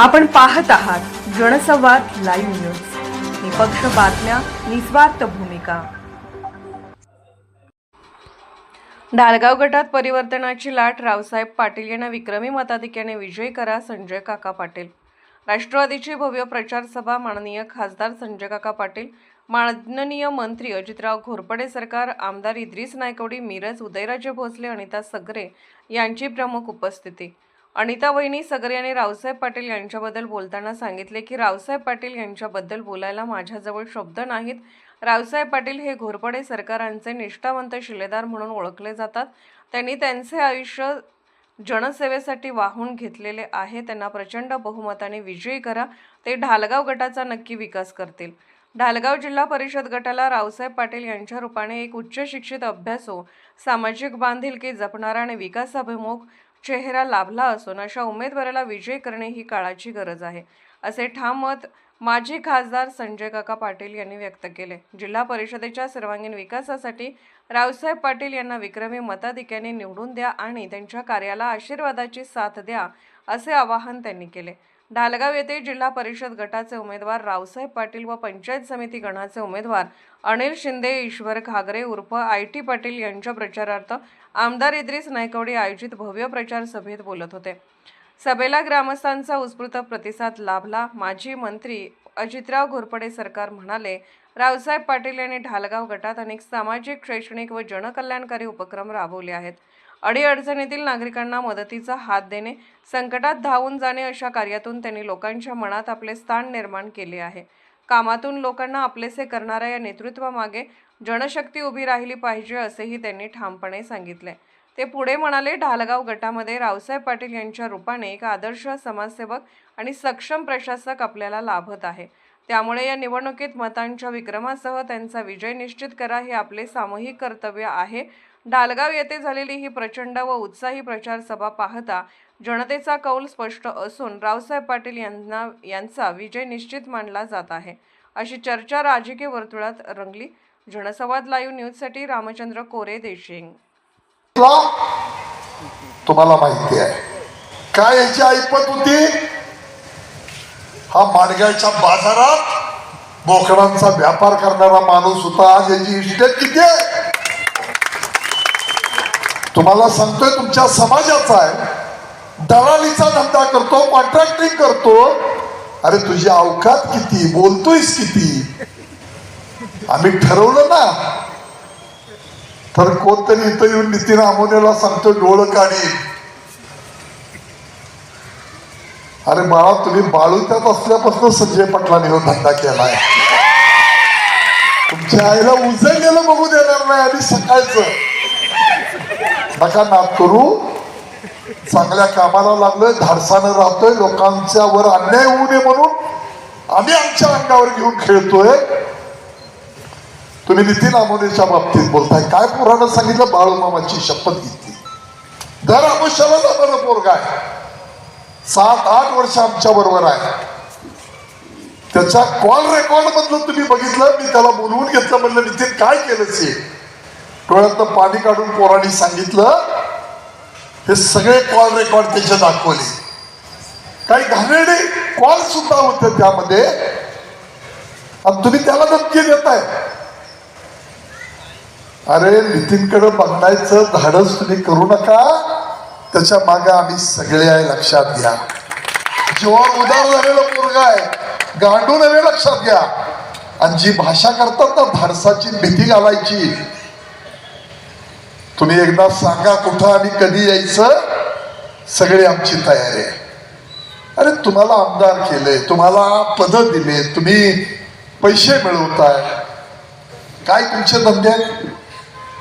आपण पाहत आहात जनसंवाद लाईव्ह न्यूज. निपक्ष बातम्या निस्वार्थ भूमिका. डालगाव गटात परिवर्तनाची लाट रावसाहेब पाटील यांना विक्रमी मताधिक्याने विजय करा संजय काका पाटील. राष्ट्रवादीची भव्य प्रचार सभा माननीय खासदार संजय काका पाटील माननीय मंत्री अजितराव घोरपडे सरकार आमदार इद्रिस नायकवडी मिरज उदयराजे भोसले अनिता सगरे यांची प्रमुख उपस्थिती. अनिता वहिनी सगरे यांनी रावसाहेब पाटील यांच्याबद्दल बोलताना सांगितले की रावसाहेब पाटील यांच्याबद्दल बोलायला माझ्याजवळ शब्द नाहीत. रावसाहेब पाटील हे घोरपडे सरकारांचे निष्ठावंत शिलेदार म्हणून ओळखले जातात. त्यांनी त्यांचे आयुष्य जनसेवेसाठी वाहून घेतलेले आहे. त्यांना प्रचंड बहुमताने विजयी करा. ते ढालगाव गटाचा नक्की विकास करतील. ढालगाव जिल्हा परिषद गटाला रावसाहेब पाटील यांच्या रूपाने एक उच्च शिक्षित अभ्यासो सामाजिक बांधिलकी जपणारा आणि विकासाभिमुख चेहरा लाभला असून अशा उमेदवाराला विजय करणे ही काळाची गरज आहे असे ठाम मत माजी खासदार संजय काका पाटील यांनी व्यक्त केले. जिल्हा परिषदेच्या सर्वांगीण विकासासाठी रावसाहेब पाटील यांना विक्रमी मताधिक्याने निवडून द्या आणि त्यांच्या कार्याला आशीर्वादाची साथ द्या असे आवाहन त्यांनी केले. ढालगाव येथे जिल्हा परिषद गटाचे उमेदवार रावसाहेब पाटील व पंचायत समिती गणाचे उमेदवार अनिल शिंदे ईश्वर घागरे उर्फ आय टी पाटील यांच्या प्रचारार्थ आमदार इद्रिस नायकवडी आयोजित भव्य प्रचार सभेत बोलत होते. सभेला ग्रामस्थांचा उत्स्फूर्त प्रतिसाद लाभला. माजी मंत्री अजितराव घोरपडे सरकार म्हणाले रावसाहेब पाटील यांनी ढालगाव गटात अनेक सामाजिक शैक्षणिक व जनकल्याणकारी उपक्रम राबवले आहेत. अडीअडचणीतील नागरिकांना मदतीचा हात देणे संकटात धावून जाणे अशा कार्यातून त्यांनी लोकांच्या मनात आपले स्थान निर्माण केले आहे. कामातून लोकांना आपलेसे करणाऱ्या या नेतृत्वामागे जनशक्ती उभी राहिली पाहिजे असेही त्यांनी ठामपणे सांगितले. ते पुढे म्हणाले ढालगाव गटामध्ये रावसाहेब पाटील यांच्या रूपाने एक आदर्श समाजसेवक आणि सक्षम प्रशासक आपल्याला लाभत आहे. त्यामुळे या निवडणुकीत मतांच्या विक्रमासह त्यांचा विजय निश्चित करा हे आपले सामूहिक कर्तव्य आहे. डालगाव येथे झालेली ही प्रचंड व उत्साही प्रचार सभा पाहता जनतेचा कौल स्पष्ट असून रावसाहेब पाटील यांना यांचा विजय निश्चित मानला जात आहे. अशी चर्चा राजकीय वर्तुळात रंगली. जनसंवाद लाईव्ह न्यूजसाठी रामचंद्र कोरे देशिंग. तुम्हाला माहिती आहे. काय याची ऐपत होती? हा माडगावच्या बाजारात बोकडांचा व्यापार करणारा माणूस होता. आज याची इस्टेट किती आहे? तुम्हाला सांगतोय तुमच्या समाजाचा आहे. दलालीचा धंदा करतो कॉन्ट्रॅक्टिंग करतो. अरे तुझी अवकात किती? बोलतोयस किती? आम्ही ठरवलं ना. तर कोणतरी इथं येऊन नितीन आमोनेला सांगतो डोळं काढी अरे बाळा तुम्ही बाळूत्यात असल्यापासून संजय पाटलाने हो धंदा केलाय. तुमच्या आईला उजळलेलं बघू देणार नाही आणि सकाळचं. नका नाद करू. चांगल्या कामाला लागलोय धाडसानं राहतोय लोकांच्या वर अन्याय होऊ नये म्हणून आम्ही आमच्या अंगावर घेऊन खेळतोय. तुम्ही नितीन आमोनेच्या बाबतीत बोलताय. काय पुराणं सांगितलं? बाळूमामाची शपथ घेतली. दर आमुष्याला बरं पोरगा आहे. सात आठ वर्ष आमच्या बरोबर आहे. त्याच्या कॉल रेकॉर्ड मधलं तुम्ही बघितलं मी त्याला बोलवून घेतलं म्हणलं नितीन काय केलं ते डोळ्यातनं पाणी काढून पोरांनी सांगितलं हे सगळे कॉल रेकॉर्ड त्याचे दाखवले. काही घाणेरडे कॉल सुद्धा होते त्यामध्ये. आणि तुम्ही त्याला धमकी देताय. अरे नितीनकडे बघायचं धाडस तुम्ही करू नका. त्याच्यामागे आम्ही सगळे आहे लक्षात घ्या. जीवावर उदार झालेलं मुलगा आहे. गांडून आहे लक्षात घ्या. आणि जी भाषा करतात ना धाडसाची भीती घालायची. तुम्ही एकदा सांगा कुठं आणि कधी यायचं? सगळी आमची तयारी आहे. अरे तुम्हाला आमदार केले तुम्हाला पद दिले तुम्ही पैसे मिळवताय. काय तुमचे धंदे?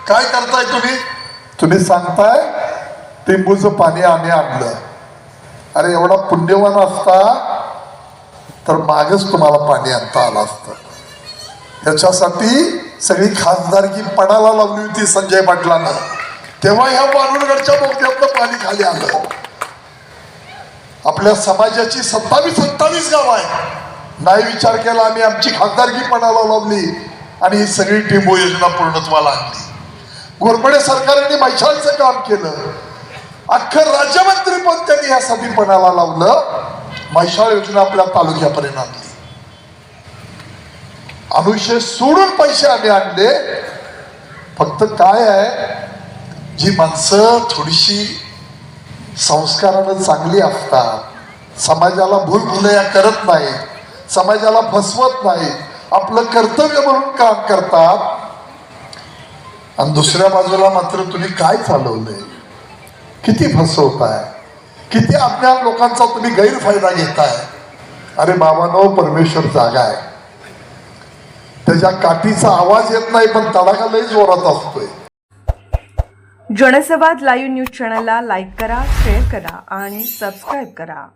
काय करताय तुम्ही? तुम्ही सांगताय टिंबूचं पाणी आम्ही आणलं. अरे एवढा पुण्यवान असता तर मागच तुम्हाला पाणी आणता आलं असतं. त्याच्यासाठी सगळी खासदारकी पणाला लावली होती संजय पाटलानं. तेव्हा ह्या वारुळगडच्या बोगद्यातलं पाणी खाली आलं. आपल्या समाजाची सत्तावीस सत्तावीस गाव आहे नाही विचार केला आम्ही आमची खासदारकी पणाला लावली आणि ही सगळी टिंबू योजना पूर्णत्वाला आणली. घोरपडे सरकारने मैशालचं काम केलं. अख्खं राज्यमंत्री पण त्यांनी यासाठी सभीपणाला लावलं. मैशाळ योजना आपल्या तालुक्यापर्यंत आणली. अनुशय सोडून पैसे आम्ही आणले. फक्त काय आहे जी माणसं थोडीशी संस्कारानं चांगली असतात. समाजाला भूलभुलया करत नाहीत. समाजाला फसवत नाहीत. आपलं कर्तव्य म्हणून काम करतात. आणि दुसऱ्या बाजूला मात्र तुम्ही काय चालवलंय? किती फसवताय? किती अज्ञान लोकांचा तुम्ही गैरफायदा घेताय? अरे बाबानो परमेश्वर जागा आहे. त्याच्या काठीचा आवाज येत नाही पण तडाखा लई जोरात असतोय. जनसंवाद लाईव्ह न्यूज चॅनलला लाईक करा शेअर करा आणि सबस्क्राईब करा.